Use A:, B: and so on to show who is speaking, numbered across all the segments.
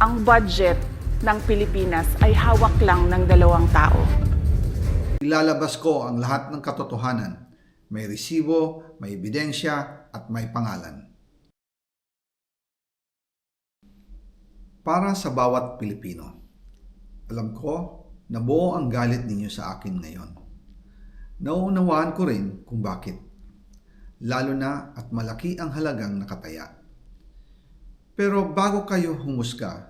A: ang budget ng Pilipinas ay hawak lang ng dalawang tao.
B: Ilalabas ko ang lahat ng katotohanan. May resibo, may ebidensya, at may pangalan. Para sa bawat Pilipino, alam ko na buo ang galit ninyo sa akin ngayon. Nauunawaan ko rin kung bakit. Lalo na at malaki ang halagang nakataya. Pero bago kayo humusga,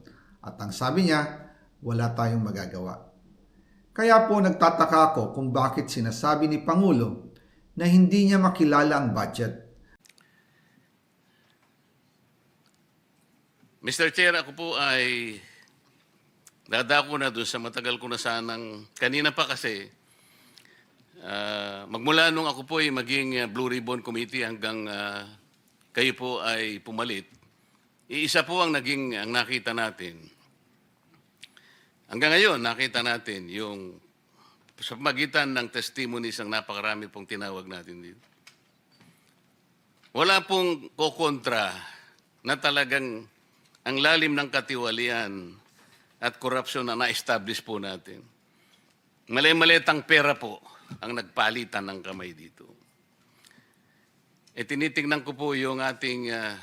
B: At ang sabi niya, wala tayong magagawa. Kaya po nagtataka ako kung bakit sinasabi ni Pangulo na hindi niya makilala ang budget.
C: Mr. Chair, ako po ay dadako na doon sa matagal ko na sanang, kanina pa kasi, ah, magmula nung ako po ay maging ah, Blue Ribbon Committee hanggang ah, kayo po ay pumalit, iisa po ang naging, ang nakita natin. Hanggang ngayon, nakita natin yung sa magitan ng testimonies ang napakarami pong tinawag natin dito. Wala pong kokontra na talagang ang lalim ng katiwalian at korupsyon na na-establish po natin. Mali-malitang pera po ang nagpalitan ng kamay dito. E tinitingnan ko po yung ating ah,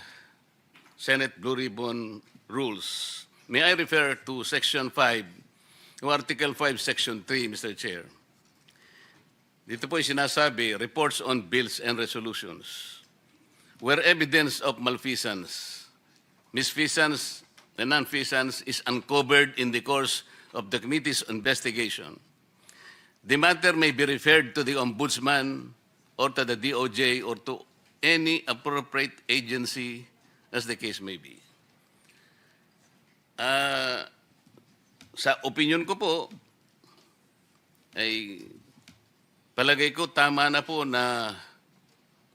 C: Senate Blue Ribbon Rules. May I refer to Section 5, o Article 5, Section 3, Mr. Chair. Dito po ay sinasabi, reports on bills and resolutions. Where evidence of malfeasance, misfeasance, and nonfeasance is uncovered in the course of the committee's investigation, the matter may be referred to the Ombudsman or to the DOJ or to any appropriate agency as the case may be. Ah, sa opinion ko po, ay palagay ko tama na po na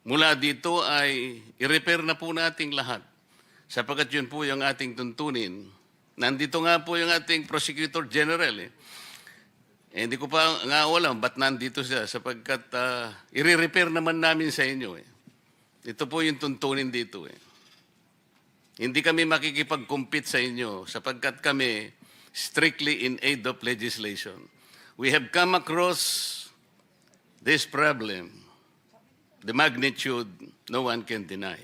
C: mula dito ay i-repair na po nating lahat. Sapagkat yun po yung ating tuntunin. Nandito nga po yung ating Prosecutor General eh. Eh, hindi ko pa nga alam ba't nandito siya sapagkat ah, i-repair naman namin sa inyo eh. Ito po yung tuntunin dito eh. Hindi kami makikipag-compete sa inyo sapagkat kami strictly in aid of legislation. We have come across this problem, the magnitude no one can deny.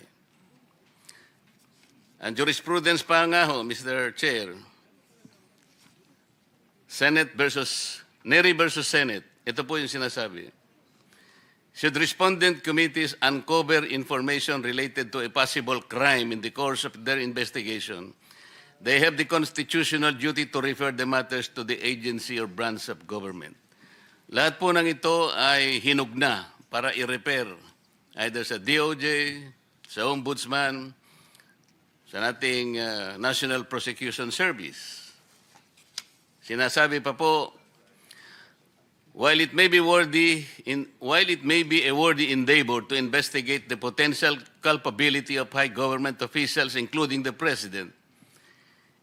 C: Ang jurisprudence pa nga ho, Mr. Chair, Senate versus, Neri versus Senate, ito po yung sinasabi. Should respondent committees uncover information related to a possible crime in the course of their investigation, they have the constitutional duty to refer the matters to the agency or branch of government. Lahat po ng ito ay hinugna para i-repair either sa DOJ, sa Ombudsman, sa nating uh, National Prosecution Service. Sinasabi pa po, while it may be worthy in while it may be a worthy endeavor to investigate the potential culpability of high government officials including the president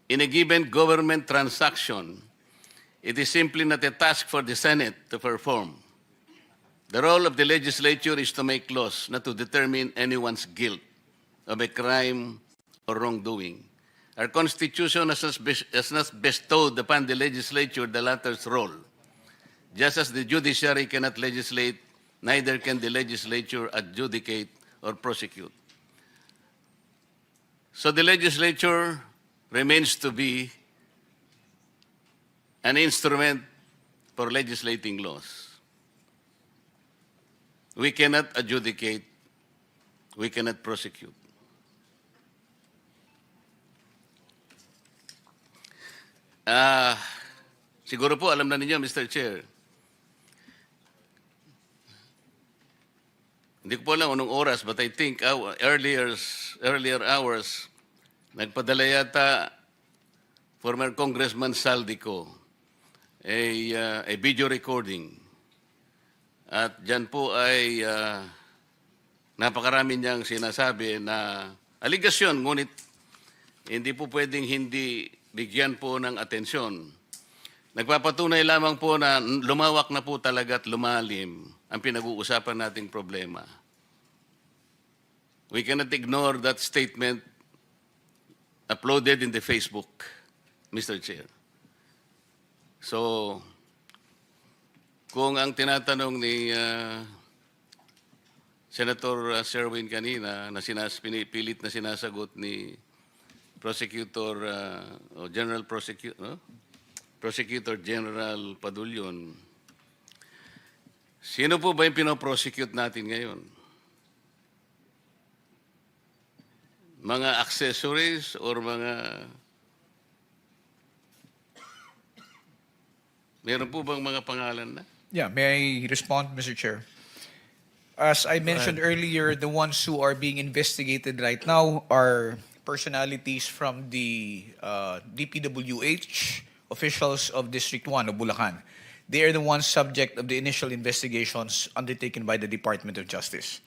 C: in a given government transaction it is simply not a task for the senate to perform. The role of the legislature is to make laws not to determine anyone's guilt of a crime or wrongdoing. Our constitution has not bestowed upon the legislature the latter's role Just as the judiciary cannot legislate, neither can the legislature adjudicate or prosecute. So the legislature remains to be an instrument for legislating laws. We cannot adjudicate, we cannot prosecute. Ah, siguro po alam na ninyo, Mr. Chair, Hindi ko po alam anong oras, but I think hour- earlier, earlier hours, nagpadala yata former Congressman Saldico a, uh, a video recording. At dyan po ay uh, napakarami niyang sinasabi na aligasyon, ngunit hindi po pwedeng hindi bigyan po ng atensyon. Nagpapatunay lamang po na lumawak na po talaga at lumalim ang pinag-uusapan nating problema. We cannot ignore that statement uploaded in the Facebook, Mr. Chair. So, kung ang tinatanong ni uh, Senator uh, Sherwin kanina na sinas, pinipilit na sinasagot ni Prosecutor uh, o General Prosecutor, no? Prosecutor General Padulyon, sino po ba yung pinoprosecute natin ngayon? Mga accessories or mga Meron po bang mga pangalan na?
D: Yeah, may I respond, Mr. Chair? As I mentioned earlier, the ones who are being investigated right now are personalities from the uh, DPWH, officials of District 1 of Bulacan. They are the ones subject of the initial investigations undertaken by the Department of Justice.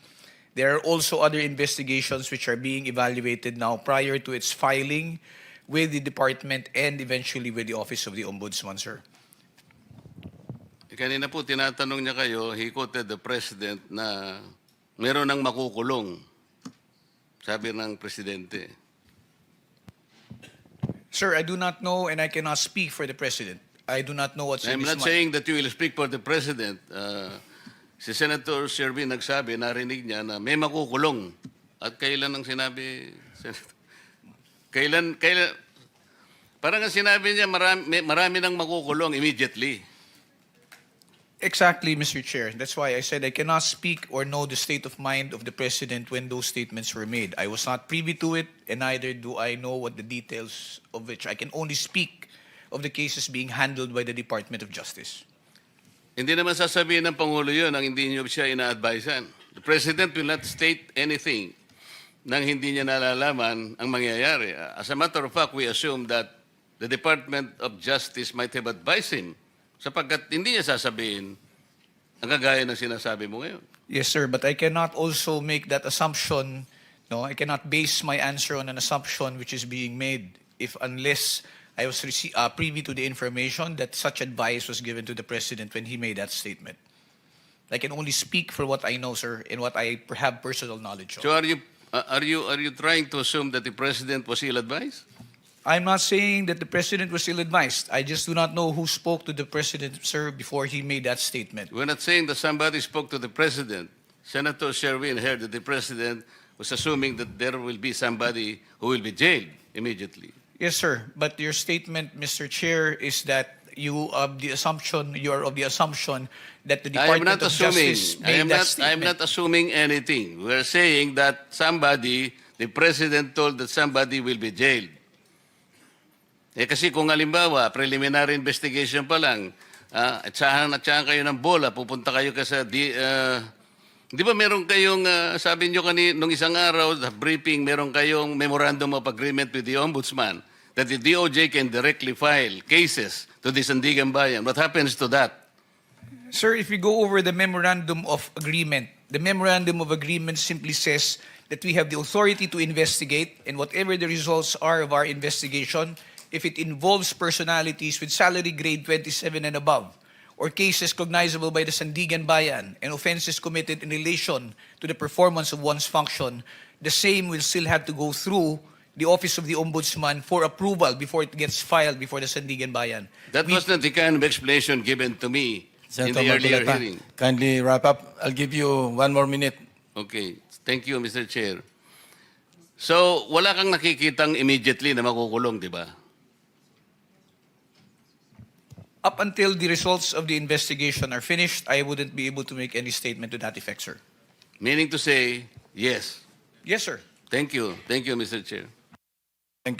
D: There are also other investigations which are being evaluated now prior to its filing with the department and eventually with the Office of the Ombudsman, sir.
C: Kanina po tinatanong niya kayo, he quoted the president na meron ng makukulong. Sabi ng presidente.
D: Sir, I do not know and I cannot speak for the president. I do not know what's in
C: I'm
D: his
C: not
D: mind.
C: saying that you will speak for the president. Uh, si Senator Sherwin nagsabi, narinig niya na may makukulong. At kailan ang sinabi? Senator? Kailan, kailan, parang ang sinabi niya, marami, may- marami nang makukulong immediately.
D: Exactly, Mr. Chair. That's why I said I cannot speak or know the state of mind of the president when those statements were made. I was not privy to it, and neither do I know what the details of which I can only speak of the cases being handled by the Department of Justice.
C: Hindi naman sasabihin ng Pangulo yun ang hindi niyo siya ina-advisean. The President will not state anything nang hindi niya nalalaman ang mangyayari. As a matter of fact, we assume that the Department of Justice might have advised him sapagkat hindi niya sasabihin ang kagaya ng sinasabi mo ngayon.
D: Yes, sir, but I cannot also make that assumption. No, I cannot base my answer on an assumption which is being made if unless I was rece- uh, privy to the information that such advice was given to the president when he made that statement. I can only speak for what I know, sir, and what I have personal knowledge of.
C: So are you uh, are you are you trying to assume that the President was ill-advised?
D: I'm not saying that the president was ill-advised. I just do not know who spoke to the president, sir, before he made that statement.
C: We're not saying that somebody spoke to the President. Senator Sherwin heard that the President was assuming that there will be somebody who will be jailed immediately.
D: Yes, sir. But your statement, Mr. Chair, is that you of the assumption you are of the assumption that the
C: I am
D: Department
C: not
D: of
C: assuming.
D: Justice
C: I
D: made
C: am
D: that
C: not. I am
D: statement.
C: not assuming anything. We're saying that somebody, the president told that somebody will be jailed. Eh kasi kung halimbawa, preliminary investigation pa lang, ah, at saan at saan kayo ng bola, pupunta kayo ka sa di, ah, di ba meron kayong, ah, sabi nyo kanina, nung isang araw, sa briefing, meron kayong memorandum of agreement with the ombudsman that the DOJ can directly file cases to the Sandigan Bayan. What happens to that?
D: Sir, if we go over the memorandum of agreement, the memorandum of agreement simply says that we have the authority to investigate, and whatever the results are of our investigation, if it involves personalities with salary grade 27 and above, or cases cognizable by the Sandigan Bayan, and offenses committed in relation to the performance of one's function, the same will still have to go through the Office of the Ombudsman for approval before it gets filed before the Sandigan Bayan.
C: That
D: We-
C: was not the kind of explanation given to me in
E: Senator
C: the earlier
E: Marcoleta,
C: hearing.
E: kindly wrap up. I'll give you one more minute.
C: Okay. Thank you, Mr. Chair. So, wala kang nakikitang immediately na makukulong, di ba?
D: Up until the results of the investigation are finished, I wouldn't be able to make any statement to that effect, sir.
C: Meaning to say, yes.
D: Yes, sir.
C: Thank you. Thank you, Mr. Chair.